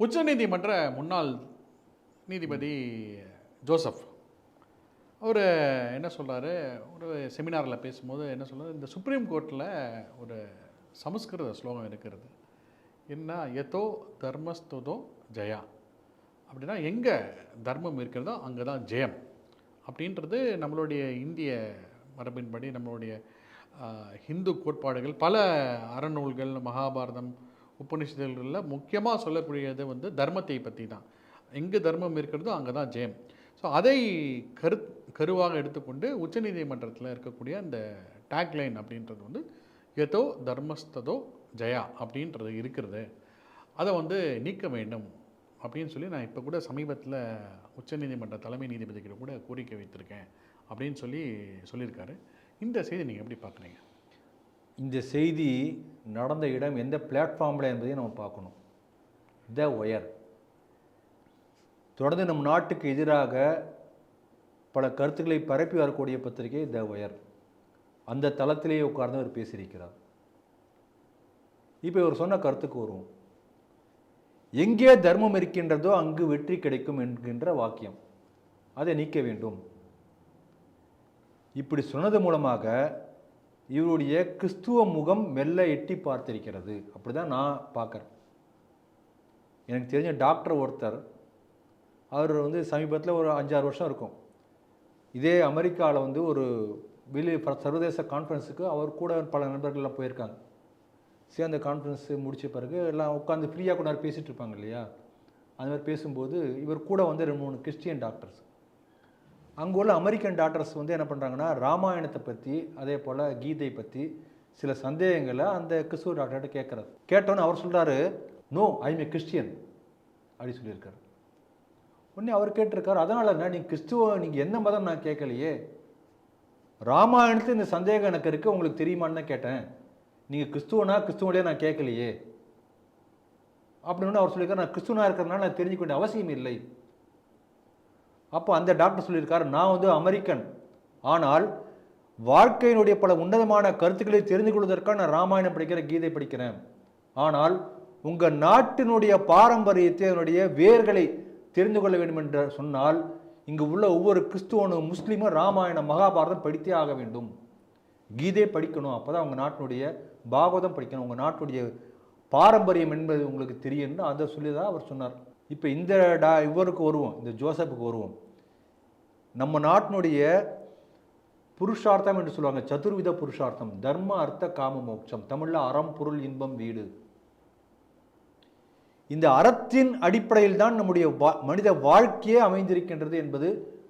உச்சநீதிமன்ற முன்னாள் நீதிபதி ஜோசப் அவர் என்ன சொல்கிறாரு ஒரு செமினாரில் பேசும்போது என்ன சொல்கிறார் இந்த சுப்ரீம் கோர்ட்டில் ஒரு சமஸ்கிருத ஸ்லோகம் இருக்கிறது. என்ன? எதோ தர்மஸ்துதோ ஜெயா. அப்படின்னா எங்கே தர்மம் இருக்கிறதோ அங்கே தான் ஜெயம். அப்படின்றது நம்மளுடைய இந்திய மரபின்படி நம்மளுடைய ஹிந்து கோட்பாடுகள் பல அறநூல்கள் மகாபாரதம் உபநிஷதங்களில் முக்கியமாக சொல்லக்கூடியது வந்து தர்மத்தை பற்றி தான் எங்கே தர்மம் இருக்கிறதோ அங்கே தான் ஜெயம். ஸோ அதை கரு கருவாக எடுத்துக்கொண்டு உச்சநீதிமன்றத்தில் இருக்கக்கூடிய அந்த டேக்லைன் அப்படின்றது வந்து எதோ தர்மஸ்ததோ ஜெயா அப்படின்றது இருக்கிறது. அதை வந்து நீக்க வேண்டும் அப்படின்னு சொல்லி நான் இப்போ கூட சமீபத்தில் உச்சநீதிமன்ற தலைமை நீதிபதிகிட்ட கூட கோரிக்கை வைத்திருக்கேன் அப்படின்னு சொல்லி சொல்லியிருக்காரு. இந்த செய்தி நீங்கள் எப்படி பார்க்குறீங்க? இந்த செய்தி நடந்த இடம் எந்த பிளாட்ஃபார்மில் என்பதையும் நம்ம பார்க்கணும். த ஒயர் தொடர்ந்து நம் நாட்டுக்கு எதிராக பல கருத்துக்களை பரப்பி வரக்கூடிய பத்திரிகை த ஒயர் அந்த தளத்திலேயே உட்கார்ந்து அவர் பேசியிருக்கிறார். இப்போ இவர் சொன்ன கருத்துக்கு வருவோம் எங்கே தர்மம் இருக்கின்றதோ அங்கு வெற்றி கிடைக்கும் என்கின்ற வாக்கியம். அதை நீக்க வேண்டும். இப்படி சொன்னது மூலமாக இவருடைய கிறிஸ்துவ முகம் மெல்ல எட்டி பார்த்திருக்கிறது. அப்படி தான் நான் பார்க்குறேன். எனக்கு தெரிஞ்ச டாக்டர் ஒருத்தர் அவர் வந்து சமீபத்தில் ஒரு அஞ்சாறு வருஷம் இருக்கும். இதே அமெரிக்காவில் வந்து ஒரு வெளி சர்வதேச கான்ஃபரன்ஸுக்கு அவர் கூட பல நண்பர்கள்லாம் போயிருக்காங்க. சரி அந்த கான்ஃபரன்ஸ் முடித்த பிறகு எல்லாம் உட்காந்து ஃப்ரீயாக கூட பேசிகிட்டு இருப்பாங்க இல்லையா? அந்த மாதிரி பேசும்போது இவர் கூட வந்து ரெண்டு மூணு கிறிஸ்டியன் டாக்டர்ஸ். அங்கே உள்ள அமெரிக்கன் டாக்டர்ஸ் வந்து என்ன பண்ணுறாங்கன்னா ராமாயணத்தை பற்றி அதே போல் கீதை பற்றி சில சந்தேகங்களை அந்த கிறிஸ்துவ டாக்டர்கிட்ட கேட்குறாரு கேட்டோன்னு அவர் சொல்கிறாரு no I am a Christian அப்படி சொல்லியிருக்காரு. உடனே அவர் கேட்டிருக்காரு அதனால என்ன நீங்கள் கிறிஸ்துவ நீங்கள் எந்த மதம் நான் கேட்கலையே? ராமாயணத்தில் இந்த சந்தேகம் எனக்கு இருக்குது உங்களுக்கு தெரியுமான்னு தான் கேட்டேன். நீங்கள் கிறிஸ்துவனா கிறிஸ்துவனே நான் கேட்கலையே? அப்படின்னு அவர் சொல்லியிருக்காரு நான் கிறிஸ்துவனாக இருக்கிறதுனால நான் தெரிஞ்சுக்க வேண்டிய அவசியம் இல்லை. அப்போ அந்த டாக்டர் சொல்லியிருக்காரு நான் வந்து அமெரிக்கன். ஆனால் வாழ்க்கையினுடைய பல உன்னதமான கருத்துக்களை தெரிந்து கொள்வதற்காக நான் ராமாயணம் படிக்கிறேன் கீதை படிக்கிறேன். ஆனால் உங்கள் நாட்டினுடைய பாரம்பரியத்தை அதனுடைய வேர்களை தெரிந்து கொள்ள வேண்டும் என்று சொன்னால் இங்கு உள்ள ஒவ்வொரு கிறிஸ்துவனும் முஸ்லீமும் ராமாயணம் மகாபாரதம் படித்தே ஆக வேண்டும். கீதை படிக்கணும் அப்போ தான் உங்கள் நாட்டினுடைய பாகவதம் படிக்கணும். உங்கள் நாட்டுடைய பாரம்பரியம் என்பது உங்களுக்கு தெரியும்னு அதை சொல்லி தான் அவர் சொன்னார். இப்போ இந்த டா இவருக்கு வருவோம் இந்த ஜோசப்புக்கு வருவோம். நம்ம நாட்டினுடைய புருஷார்த்தம் என்று சொல்லுவாங்க சதுர்வித புருஷார்த்தம் தர்ம அர்த்த காம மோட்சம் தமிழில் அறம் பொருள் இன்பம் வீடு. இந்த அறத்தின் அடிப்படையில் தான் நம்முடைய வா- மனித வாழ்க்கையே அமைந்திருக்கின்றது என்பது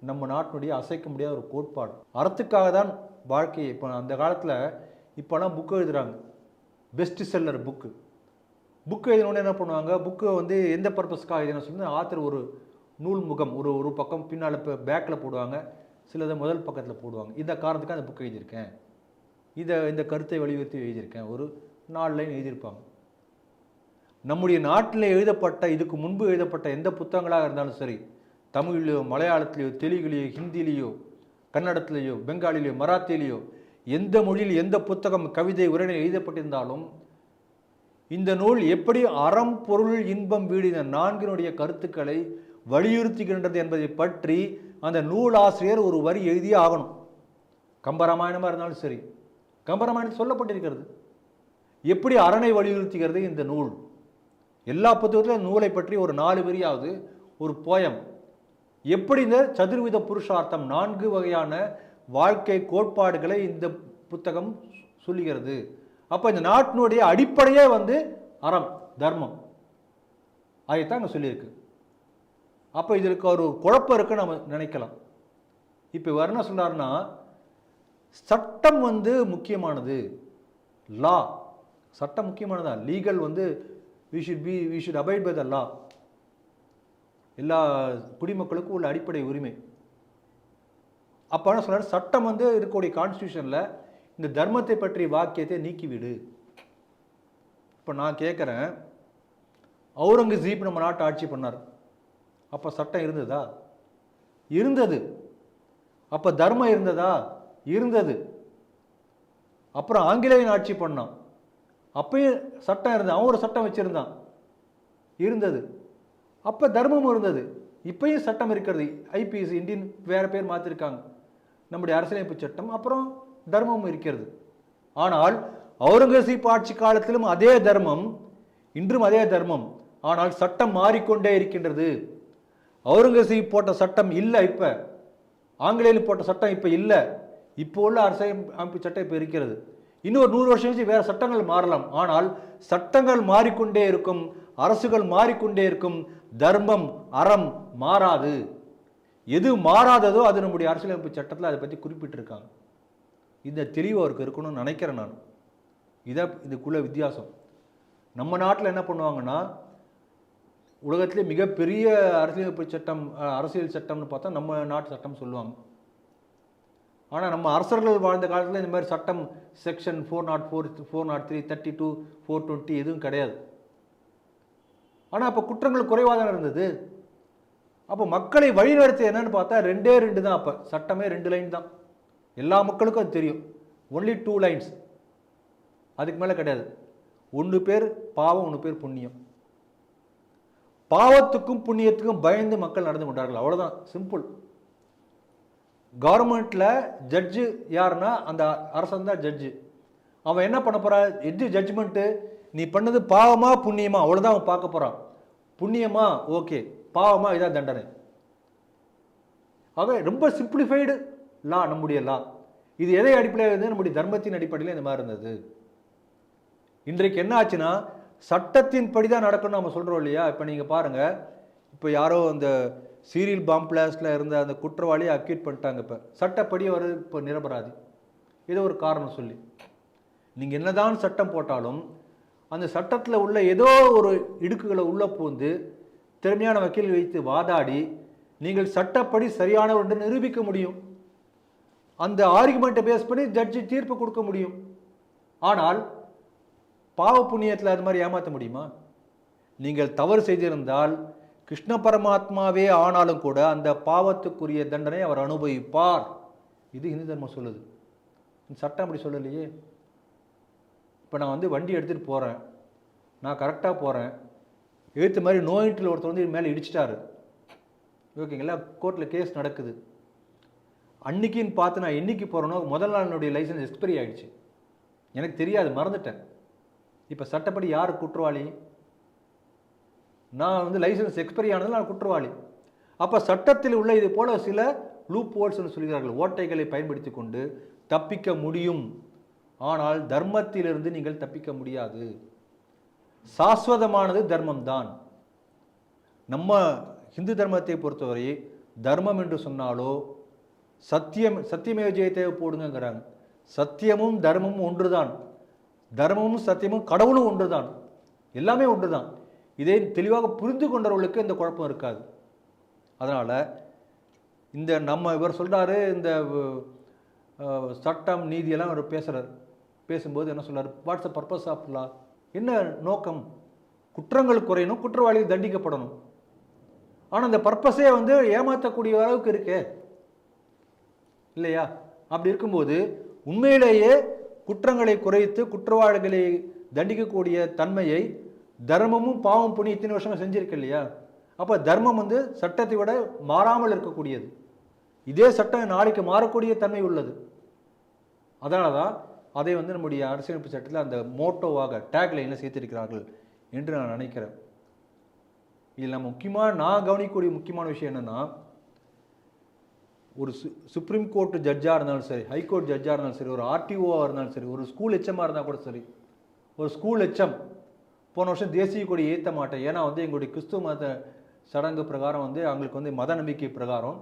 நம்ம நாட்டினுடைய அசைக்க முடியாத ஒரு கோட்பாடு. அறத்துக்காக தான் வாழ்க்கையை இப்போ அந்த காலத்தில் இப்போலாம் புக்கு எழுதுகிறாங்க பெஸ்ட் செல்லர் புக்கு புக்கு எழுதினோடனே என்ன பண்ணுவாங்க? புக்கு வந்து எந்த பர்பஸ்க்காக எழுதின சொல்லி ஆத்தர் ஒரு நூல் முகம் ஒரு ஒரு பக்கம் பின்னால் இப்போ பேக்கில் போடுவாங்க. சிலதை முதல் பக்கத்தில் போடுவாங்க. இந்த காரணத்துக்கு அந்த புக்கு எழுதியிருக்கேன். இதை இந்த கருத்தை வலியுறுத்தி எழுதியிருக்கேன். ஒரு நாலு லைன் எழுதியிருப்பாங்க. நம்முடைய நாட்டில் எழுதப்பட்ட இதுக்கு முன்பு எழுதப்பட்ட எந்த புத்தகங்களாக இருந்தாலும் சரி தமிழ்லையோ மலையாளத்திலேயோ தெலுங்குலேயோ ஹிந்திலேயோ கன்னடத்திலேயோ பெங்காலிலேயோ மராத்திலேயோ எந்த மொழியில் எந்த புத்தகம் கவிதை உரைநடை எழுதப்பட்டிருந்தாலும் இந்த நூல் எப்படி அறம் பொருள் இன்பம் வீடு இந்த நான்கினுடைய கருத்துக்களை வலியுறுத்துகின்றது என்பதை பற்றி அந்த நூலாசிரியர் ஒரு வரி எழுதியே ஆகணும். கம்பராமாயணமாக இருந்தாலும் சரி. கம்பராமாயணம் சொல்லப்பட்டிருக்கிறது. எப்படி அரணை வலியுறுத்துகிறது இந்த நூல்? எல்லா புத்தகத்திலும் நூலை பற்றி ஒரு நாலு வரியாவது ஒரு போயம் எப்படி இந்த சதுர்வித புருஷார்த்தம் நான்கு வகையான வாழ்க்கை கோட்பாடுகளை இந்த புத்தகம் சொல்லுகிறது? அப்போ இந்த நாட்டினுடைய அடிப்படையே வந்து அறம் தர்மம். அதைத்தான் அங்கே சொல்லியிருக்கு. அப்போ இதற்கு ஒரு குழப்பம் இருக்குன்னு நம்ம நினைக்கலாம். இப்போ இவர் என்ன சொல்றாருன்னா சட்டம் வந்து முக்கியமானது. லா. சட்டம் முக்கியமானதா? லீகல் வந்து we should be we should abide by the law எல்லா குடிமக்களுக்கும் உள்ள அடிப்படை உரிமை. அப்போ என்ன சொல்றாரு சட்டம் வந்து இருக்கக்கூடிய கான்ஸ்டியூஷனில் இந்த தர்மத்தை பற்றிய வாக்கியத்தை நீக்கிவிடு. இப்போ நான் கேட்குறேன் அவுரங்கசீப் நம்ம நாட்டை ஆட்சி பண்ணார். அப்போ சட்டம் இருந்ததா? இருந்தது. அப்போ தர்மம் இருந்ததா? இருந்தது. அப்புறம் ஆங்கிலேயன் ஆட்சி பண்ணான். அப்பயும் சட்டம் இருந்தது. அவன் ஒரு சட்டம் வச்சுருந்தான். இருந்தது. அப்போ தர்மம் இருந்தது. இப்பயும் சட்டம் இருக்கிறது. ஐபிஎஸ் இந்தியன் வேறு பேர் மாற்றிருக்காங்க நம்முடைய அரசியலமைப்பு சட்டம். அப்புறம் தர்மம் இருக்கிறது. ஆனால் அவுரங்கசீப் ஆட்சி காலத்திலும் அதே தர்மம் இன்றும் அதே தர்மம். ஆனால் சட்டம் மாறிக்கொண்டே இருக்கின்றது. அவுரங்கசீப் போட்ட சட்டம் இல்லை இப்போ. ஆங்கிலேயில் போட்ட சட்டம் இப்போ இல்லை. இப்போ உள்ள அரசியலமைப்பு சட்டம் இப்போ இருக்கிறது. இன்னும் ஒரு நூறு வருஷம் கழிச்சு வேறு சட்டங்கள் மாறலாம். ஆனால் சட்டங்கள் மாறிக்கொண்டே இருக்கும் அரசுகள் மாறிக்கொண்டே இருக்கும் தர்மம் அறம் மாறாது. எது மாறாததோ அது நம்முடைய அரசியலமைப்பு சட்டத்தில் அதை பற்றி குறிப்பிட்டிருக்காங்க. இந்த தெளிவு அவருக்கு இருக்கணும்னு நினைக்கிறேன் நான். இதான் இதுக்குள்ளே வித்தியாசம். நம்ம நாட்டில் என்ன பண்ணுவாங்கன்னா உலகத்திலே மிகப்பெரிய அரசியலமைப்பு சட்டம் அரசியல் சட்டம்னு பார்த்தா நம்ம நாட்டு சட்டம் சொல்லுவாங்க. ஆனால் நம்ம அரசர்கள் வாழ்ந்த காலத்தில் இந்த மாதிரி சட்டம் section four nought four four nought three thirty two four twenty எதுவும் கிடையாது. ஆனால் அப்போ குற்றங்கள் குறைவாக தான் இருந்தது? அப்போ மக்களை வழிநடத்த என்னன்னு பார்த்தா ரெண்டே ரெண்டு தான் அப்போ. சட்டமே ரெண்டு லைன் தான். எல்லா மக்களுக்கும் அது தெரியும். ஒன்லி டூ லைன்ஸ் அதுக்கு மேலே கிடையாது. ஒன்று பேர் பாவம் ஒன்று பேர் புண்ணியம். பாவத்துக்கும் புண்ணியத்துக்கும் பயந்து மக்கள் நடந்து கொண்டார்கள். அவ்வளோதான் சிம்பிள் கவர்மெண்ட்டில் ஜட்ஜு யாருன்னா அந்த அரசன் தான் ஜட்ஜு அவன் என்ன பண்ண போகிறா எது ஜட்ஜ்மெண்ட்டு நீ பண்ணது பாவமா புண்ணியமா? அவ்வளோதான் அவன் பார்க்க போகிறான் புண்ணியமா? ஓகே பாவமா இதான் தண்டனை. ஆக ரொம்ப சிம்பிளிஃபைடு லா நம்முடைய லா. இது எதை அடிப்படையில் இருந்தது? நம்முடைய தர்மத்தின் அடிப்படையில் இந்த மாதிரி இருந்தது. இன்றைக்கு என்ன ஆச்சுன்னா சட்டத்தின்படி தான் நடக்கணும்னு நம்ம சொல்கிறோம் இல்லையா? இப்போ நீங்கள் பாருங்கள் இப்போ யாரோ அந்த சீரியல் பாம் பிளாஸ்டில் இருந்த அந்த குற்றவாளியை அக்யூட் பண்ணிட்டாங்க இப்போ. சட்டப்படி அவர் இப்போ நிரபராதி. ஏதோ ஒரு காரணம் சொல்லி. நீங்கள் என்னதான் சட்டம் போட்டாலும் அந்த சட்டத்தில் உள்ள ஏதோ ஒரு இடுக்குகளை உள்ளே பூந்து திறமையான வக்கீல் வைத்து வாதாடி நீங்கள் சட்டப்படி சரியானவர் என்று நிரூபிக்க முடியும். அந்த ஆர்குமெண்ட்டை பேஸ் பண்ணி ஜட்ஜி தீர்ப்பு கொடுக்க முடியும். ஆனால் பாவ புண்ணியத்தில் அது மாதிரி ஏமாற்ற முடியுமா? நீங்கள் தவறு செய்திருந்தால் கிருஷ்ண பரமாத்மாவே ஆனாலும் கூட அந்த பாவத்துக்குரிய தண்டனை அவர் அனுபவிப்பார். இது இந்து தர்மம் சொல்லுது. சட்டம் அப்படி சொல்லலையே. இப்போ நான் வந்து வண்டி எடுத்துகிட்டு போகிறேன் நான் கரெக்டாக போகிறேன் எழுத்து மாதிரி நோயிட்டில் ஒருத்தர் வந்து மேலே இடிச்சிட்டாரு. ஓகேங்களா? கோர்ட்டில் கேஸ் நடக்குது. அன்னைக்குன்னு பார்த்து நான் என்னைக்கு போகிறேனோ முதல் நாள் என்னுடைய லைசன்ஸ் எக்ஸ்பைரி ஆயிடுச்சு. எனக்கு தெரியாது மறந்துட்டேன். இப்போ சட்டப்படி யார் குற்றவாளி? நான் வந்து லைசன்ஸ் எக்ஸ்பைரி ஆனதில் நான் குற்றவாளி. அப்போ சட்டத்தில் உள்ள இது போல சில லூப் ஹோல்ஸ்னு சொல்கிறார்கள். ஓட்டைகளை பயன்படுத்தி கொண்டு தப்பிக்க முடியும். ஆனால் தர்மத்திலிருந்து நீங்கள் தப்பிக்க முடியாது. சாஸ்வதமானது தர்மம்தான். நம்ம ஹிந்து தர்மத்தை பொறுத்தவரை தர்மம் என்று சொன்னாலோ சத்தியம் சத்தியமே ஜெயத்தை போடுங்கிறாங்க சத்தியமும் தர்மமும் ஒன்று தான் தர்மமும் சத்தியமும் கடவுளும் ஒன்றுதான். எல்லாமே ஒன்று தான் இதை தெளிவாக புரிந்து கொண்டவர்களுக்கு இந்த குழப்பம் இருக்காது. அதனால் இந்த நம்ம இவர் சொல்கிறாரு இந்த சட்டம் நீதியெல்லாம் அவர் பேசுகிறார் பேசும்போது என்ன சொல்கிறார் what's a purpose of law என்ன நோக்கம்? குற்றங்கள் குறையணும் குற்றவாளிகள் தண்டிக்கப்படணும். ஆனால் அந்த பர்பஸே வந்து ஏமாற்றக்கூடிய அளவுக்கு இருக்கே. இல்லையா? அப்படி இருக்கும்போது உண்மையிலேயே குற்றங்களை குறைத்து குற்றவாளிகளை தண்டிக்கக்கூடிய தன்மையை தர்மமும் பாவம் புண்ணி இத்தனை வருஷமாக செஞ்சுருக்கு இல்லையா? அப்போ தர்மம் வந்து சட்டத்தை விட மாறாமல் இருக்கக்கூடியது. இதே சட்டம் நாளைக்கு மாறக்கூடிய தன்மை உள்ளது. அதனால தான் அதை வந்து நம்முடைய அரசியலமைப்பு சட்டத்தில் அந்த மோட்டோவாக டேக்லைனில் சேர்த்திருக்கிறார்கள் என்று நான் நினைக்கிறேன். இதில் நம்ம முக்கியமாக நான் கவனிக்கக்கூடிய முக்கியமான விஷயம் என்னென்னா ஒரு சு சுப்ரீம் கோர்ட் ஜட்ஜாக இருந்தாலும் சரி ஹைகோர்ட் ஜட்ஜாக இருந்தாலும் சரி ஒரு ஆர்டிஓவாக இருந்தாலும் சரி ஒரு ஸ்கூல் எச்சமாக இருந்தால் கூட சரி ஒரு ஸ்கூல் எச்சம் போன வருஷம் தேசிய கொடி ஏற்ற மாட்டேன். ஏன்னா வந்து எங்களுடைய கிறிஸ்துவ மத சடங்கு பிரகாரம் வந்து அவங்களுக்கு வந்து மத நம்பிக்கை பிரகாரம்.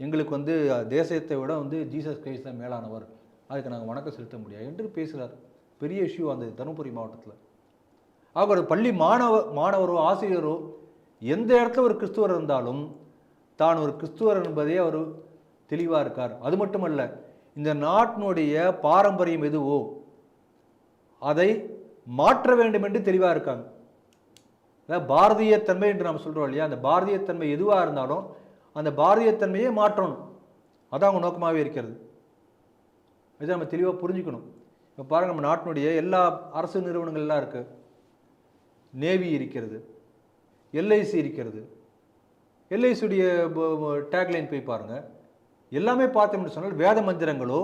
எங்களுக்கு வந்து தேசத்தை விட வந்து ஜீசஸ் கிரைஸ்ட் தான் மேலானவர். அதுக்கு நாங்கள் வணக்கம் செலுத்த முடியாது என்று பேசுகிறார் பெரிய இஷ்யூ அந்த தருமபுரி மாவட்டத்தில். அவர் பள்ளி மாணவ மாணவரோ ஆசிரியரோ எந்த இடத்துல ஒரு கிறிஸ்துவர் இருந்தாலும் தான் ஒரு கிறிஸ்துவர் என்பதே அவர் தெளிவாக இருக்கார். அது மட்டுமல்ல இந்த நாட்டினுடைய பாரம்பரியம் எதுவோ அதை மாற்ற வேண்டும் என்று தெளிவாக இருக்காங்க. அதாவது பாரதியத்தன்மை என்று நாம் சொல்கிறோம் இல்லையா? அந்த பாரதியத்தன்மை எதுவாக இருந்தாலும் அந்த பாரதியத்தன்மையே மாற்றணும். அதான் அவங்க நோக்கமாகவே இருக்கிறது. இதை நம்ம தெளிவாக புரிஞ்சுக்கணும். இப்போ பாருங்கள் நம்ம நாட்டினுடைய எல்லா அரசு நிறுவனங்கள்லாம் இருக்குது நேவி இருக்கிறது. எல்ஐசி இருக்கிறது. எல்ஐசியுடைய டேக்லைன் போய் பாருங்கள் எல்லாமே பார்த்தோம்னு சொன்னால் வேத மந்திரங்களோ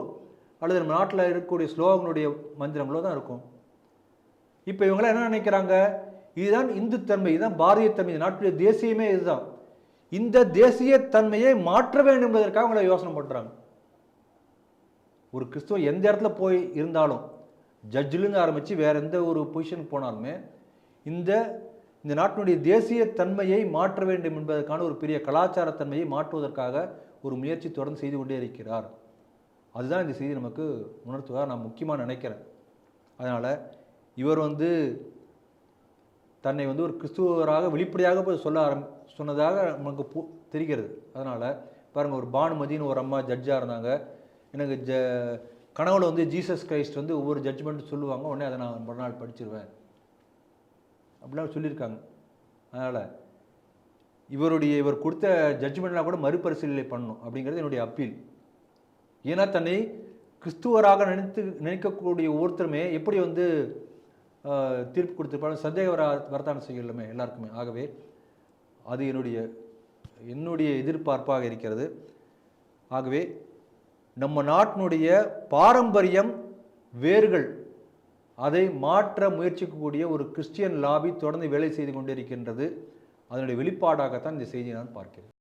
அல்லது நம்ம நாட்டில் இருக்கக்கூடிய ஸ்லோகங்களுடைய மந்திரங்களோ தான் இருக்கும். இப்போ இவங்களாம் என்ன நினைக்கிறாங்க? இதுதான் இந்துத்தன்மை இதுதான் பாரதியத்தன்மை. இந்த நாட்டுடைய தேசியமே இதுதான். இந்த தேசிய தன்மையை மாற்ற வேண்டும் என்பதற்காக அவங்கள யோசனை பண்ணுறாங்க ஒரு கிறிஸ்துவ எந்த இடத்துல போய் இருந்தாலும் ஜட்ஜிலேருந்து ஆரம்பித்து வேறு எந்த ஒரு பொசிஷனுக்கு போனாலுமே இந்த இந்த நாட்டினுடைய தேசிய தன்மையை மாற்ற வேண்டும் என்பதற்கான ஒரு பெரிய கலாச்சாரத்தன்மையை மாற்றுவதற்காக ஒரு முயற்சி தொடர்ந்து செய்து கொண்டே இருக்கிறார். அதுதான் இந்த செய்தி நமக்கு உணர்த்துவதாக நான் முக்கியமாக நினைக்கிறேன். அதனால் இவர் வந்து தன்னை வந்து ஒரு கிறிஸ்துவராக வெளிப்படையாக போய் சொல்ல ஆரம் சொன்னதாக நமக்கு பு தெரிகிறது. அதனால் பாருங்கள் ஒரு பானுமதின்னு ஒரு அம்மா ஜட்ஜாக இருந்தாங்க. எனக்கு ஜ கனவுல வந்து ஜீசஸ் கிரைஸ்ட் வந்து ஒவ்வொரு ஜட்ஜ்மெண்ட் சொல்லுவாங்க. உடனே அதை நான் மறுநாள் படிச்சிருவேன். அப்படிலாம் சொல்லியிருக்காங்க. அதனால் இவருடைய இவர் கொடுத்த ஜட்ஜ்மெண்ட்லாம் கூட மறுபரிசீலனை பண்ணணும் அப்படிங்கிறது என்னுடைய அப்பீல் ஏன்னா தன்னை கிறிஸ்துவராக நினைத்து நினைக்கக்கூடிய ஒவ்வொருத்தருமே எப்படி வந்து தீர்ப்பு கொடுத்துருப்பாங்க சந்தேக வர வரத்தான செய்யலுமே எல்லாருக்குமே. ஆகவே அது என்னுடைய என்னுடைய எதிர்பார்ப்பாக இருக்கிறது. ஆகவே நம்ம நாட்டினுடைய பாரம்பரியம் வேர்கள். அதை மாற்ற முயற்சிக்கக்கூடிய ஒரு கிறிஸ்டியன் லாபி தொடர்ந்து வேலை செய்து கொண்டிருக்கின்றது. அதனுடைய வெளிப்பாடாகத்தான் இந்த செய்தியை நான் பார்க்கிறேன்.